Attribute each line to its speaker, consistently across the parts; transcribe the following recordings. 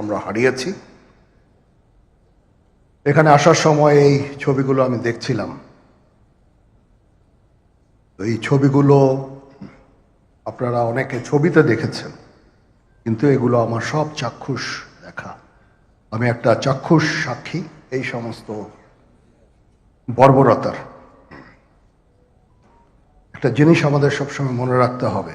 Speaker 1: আমরা হারিয়েছি। এখানে আসার সময় এই ছবিগুলো আমি দেখছিলাম। এই ছবিগুলো আপনারা অনেকে ছবিতে দেখেছেন, কিন্তু এগুলো আমার সব চাক্ষুষ দেখা। আমি একটা চাক্ষুষ সাক্ষী, এই সমস্ত বর্বরতার। একটা জিনিস আমাদের সবসময় মনে রাখতে হবে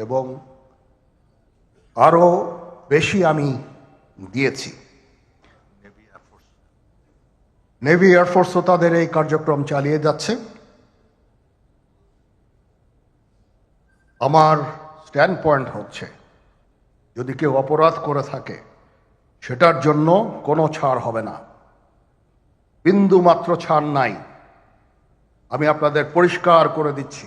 Speaker 1: এবং আরও বেশি আমি দিয়েছি। নেভি এয়ারফোর্সও তাদের এই কার্যক্রম চালিয়ে যাচ্ছে। আমার স্ট্যান্ড পয়েন্ট হচ্ছে যদি কেউ অপরাধ করে থাকে সেটার জন্য কোনো ছাড় হবে না। বিন্দু মাত্র ছাড় নাই। আমি আপনাদের পরিষ্কার করে দিচ্ছি।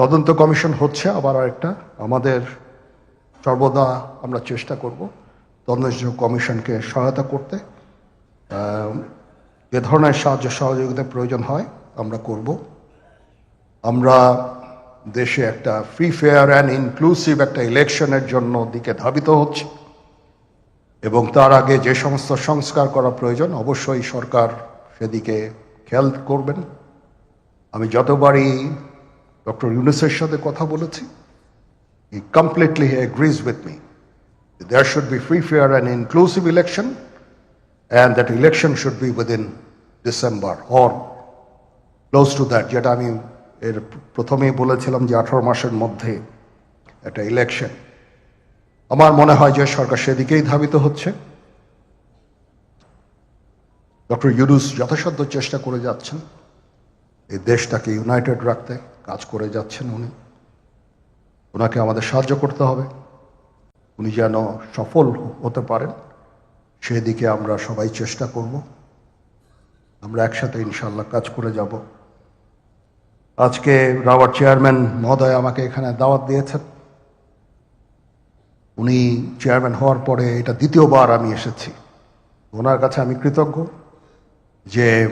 Speaker 1: তদন্ত কমিশন হচ্ছে, আবার আরেকটা। আমাদের সর্বদা আমরা চেষ্টা করব তদন্ত কমিশনকে সহায়তা করতে। যে ধরনের সাহায্য সহযোগিতার প্রয়োজন হয়, আমরা করব। আমরা দেশে একটা ফ্রি ফেয়ার অ্যান্ড ইনক্লুসিভ একটা ইলেকশনের জন্য দিকে ধাবিত হচ্ছে। এবং তার আগে যে সমস্ত সংস্কার করা প্রয়োজন, অবশ্যই সরকার সেদিকে খেয়াল করবেন। আমি যতবারই ডক্টর ইউনুসের সাথে কথা বলেছি। He completely agrees with me there should be free, fair, and inclusive election, and that election should be within December or close to that. যেটা আমি এর প্রথমেই বলেছিলাম যে আঠারো মাসের মধ্যে একটা ইলেকশন আমার মনে হয় যে সরকার সেদিকেই ধাবিত হচ্ছে। ডক্টর ইউনুস যথাসাধ্য চেষ্টা করে যাচ্ছেন। এই দেশটাকে ইউনাইটেড রাখতে। কাজ করে যাচ্ছেন উনি। ওনাকে আমাদের সাহায্য করতে হবে। উনি যেন সফল হতে পারেন, সেদিকে আমরা সবাই চেষ্টা করব। আমরা একসাথে ইনশাল্লাহ কাজ করে যাব। আজকে রাওয়ার চেয়ারম্যান মহোদয় আমাকে এখানে দাওয়াত দিয়েছেন। উনি চেয়ারম্যান হওয়ার পরে এটা দ্বিতীয়বার আমি এসেছি। ওনার কাছে আমি কৃতজ্ঞ যে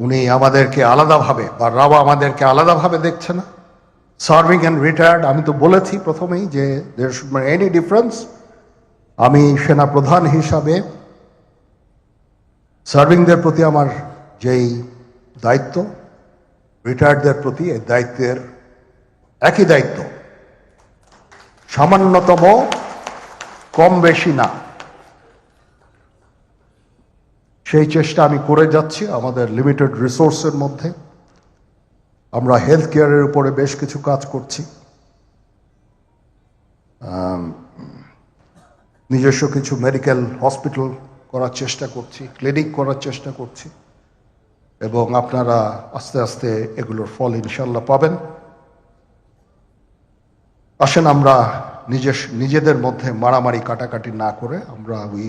Speaker 1: উনি আমাদেরকে আলাদাভাবে, বা রাওয়া আমাদেরকে আলাদাভাবে দেখছে না। সার্ভিং অ্যান্ড রিটায়ার্ড, আমি তো বলেছি প্রথমেই যে এনি ডিফারেন্স আমি সেনা প্রধান হিসাবে সার্ভিংদের প্রতি আমার যেই দায়িত্ব, রিটায়ার্ডদের প্রতি এই দায়িত্বের একই দায়িত্ব। সামান্যতম কম বেশি না। সেই চেষ্টা আমি করে যাচ্ছি আমাদের লিমিটেড রিসোর্সের মধ্যে। আমরা হেলথ কেয়ারের উপরে বেশ কিছু কাজ করছি। নিজস্ব কিছু মেডিকেল হসপিটাল করার চেষ্টা করছি ক্লিনিক করার চেষ্টা করছি। এবং আপনারা আস্তে আস্তে এগুলোর ফল ইনশাল্লাহ পাবেন। আসেন আমরা নিজের, নিজেদের মধ্যে মারামারি কাটাকাটি না করে আমরা উই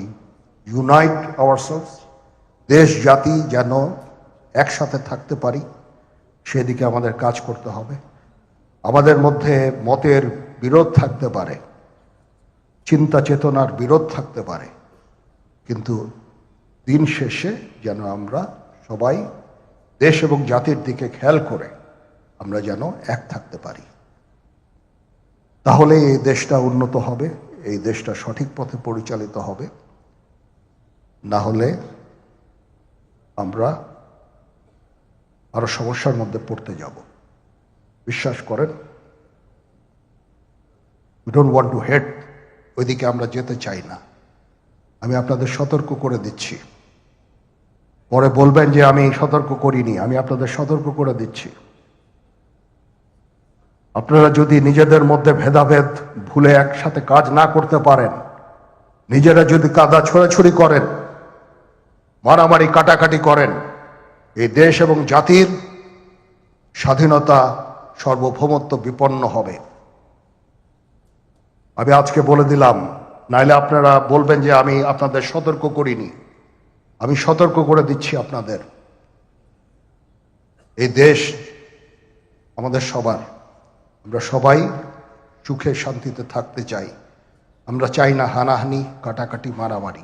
Speaker 1: ইউনাইট আওয়ারসেলস দেশ, জাতি যেন একসাথে থাকতে পারি, সেদিকে আমাদের কাজ করতে হবে। আমাদের মধ্যে মতের বিরোধ থাকতে পারে, চিন্তা চেতনার বিরোধ থাকতে পারে, কিন্তু দিন শেষে যেন আমরা সবাই দেশ এবং জাতির দিকে খেয়াল করে আমরা যেন এক থাকতে পারি। তাহলে এই দেশটা উন্নত হবে, এই দেশটা সঠিক পথে পরিচালিত হবে। না হলে আমরা আরও সমস্যার মধ্যে পড়তে যাব। বিশ্বাস করেন we don't want to head ওইদিকে আমরা যেতে চাই না। আমি আপনাদের সতর্ক করে দিচ্ছি। পরে বলবেন যে আমি সতর্ক করিনি, আমি আপনাদের সতর্ক করে দিচ্ছি। আপনারা যদি নিজেদের মধ্যে ভেদাভেদ ভুলে একসাথে কাজ না করতে পারেন, নিজেরা যদি কাদা ছোড়াছুড়ি করেন মারামারি কাটাকাটি করেন। এই দেশ এবং জাতির স্বাধীনতা সর্বভৌমত্ব বিপন্ন হবে। আমি আজকে বলে দিলাম, নাইলে আপনারা বলবেন যে আমি আপনাদের সতর্ক করিনি। আমি সতর্ক করে দিচ্ছি আপনাদের। এই দেশ আমাদের সবার। আমরা সবাই সুখে শান্তিতে থাকতে চাই। আমরা চাই না হানাহানি, কাটাকাটি, মারামারি।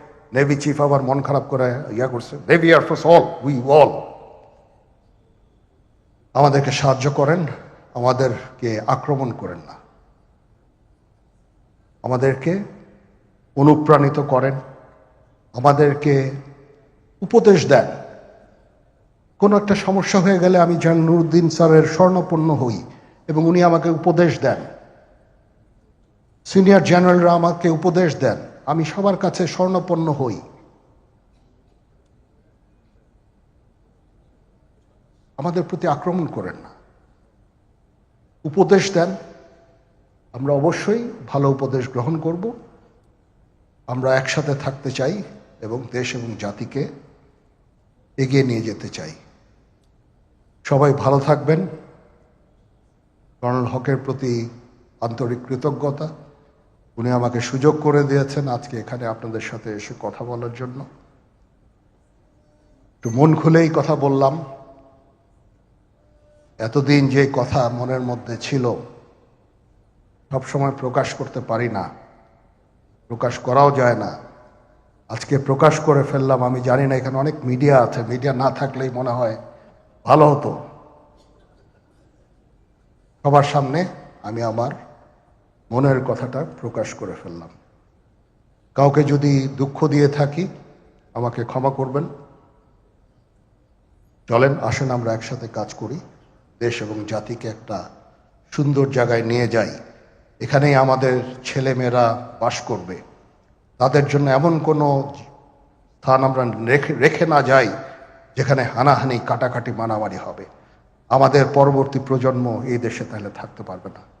Speaker 1: navy chief আবার মন খারাপ করে ইয়া করছে navy air force all we all আমাদেরকে সাহায্য করেন, আমাদেরকে আক্রমণ করেন না। আমাদেরকে অনুপ্রাণিত করেন, আমাদেরকে উপদেশ দেন। কোনো একটা সমস্যা হয়ে গেলে আমি যেন নুরুদ্দিন স্যারের স্বর্ণপূর্ণ হই এবং উনি আমাকে উপদেশ দেন। সিনিয়র জেনারেলরা আমাকে উপদেশ দেন। আমি সবার কাছে স্বর্ণপন্ন হই। আমাদের প্রতি আক্রমণ করেন না। উপদেশ দেন। আমরা অবশ্যই ভালো উপদেশ গ্রহণ করব। আমরা একসাথে থাকতে চাই এবং দেশ এবং জাতিকে এগিয়ে নিয়ে যেতে চাই। সবাই ভালো থাকবেন। কর্নেল হকের প্রতি আন্তরিক কৃতজ্ঞতা। উনি আমাকে সুযোগ করে দিয়েছেন আজকে এখানে আপনাদের সাথে এসে কথা বলার জন্য। একটু মন খুলেই কথা বললাম। এতদিন যে কথা মনের মধ্যে ছিল সবসময় প্রকাশ করতে পারি না। প্রকাশ করাও যায় না। আজকে প্রকাশ করে ফেললাম, আমি জানি না, এখানে অনেক মিডিয়া আছে। মিডিয়া না থাকলেই মনে হয় ভালো হতো। সবার সামনে আমি আমার মনের কথাটা প্রকাশ করে ফেললাম। কাউকে যদি দুঃখ দিয়ে থাকি, আমাকে ক্ষমা করবেন। চলেন, আসেন, আমরা একসাথে কাজ করি। দেশ এবং জাতিকে একটা সুন্দর জায়গায় নিয়ে যাই। এখানেই আমাদের ছেলেমেয়েরা বাস করবে। তাদের জন্য এমন কোনো স্থান আমরা রেখে রেখে না যাই, যেখানে হানাহানি, কাটাকাটি, মারামারি হবে। আমাদের পরবর্তী প্রজন্ম এই দেশে তাহলে থাকতে পারবে না।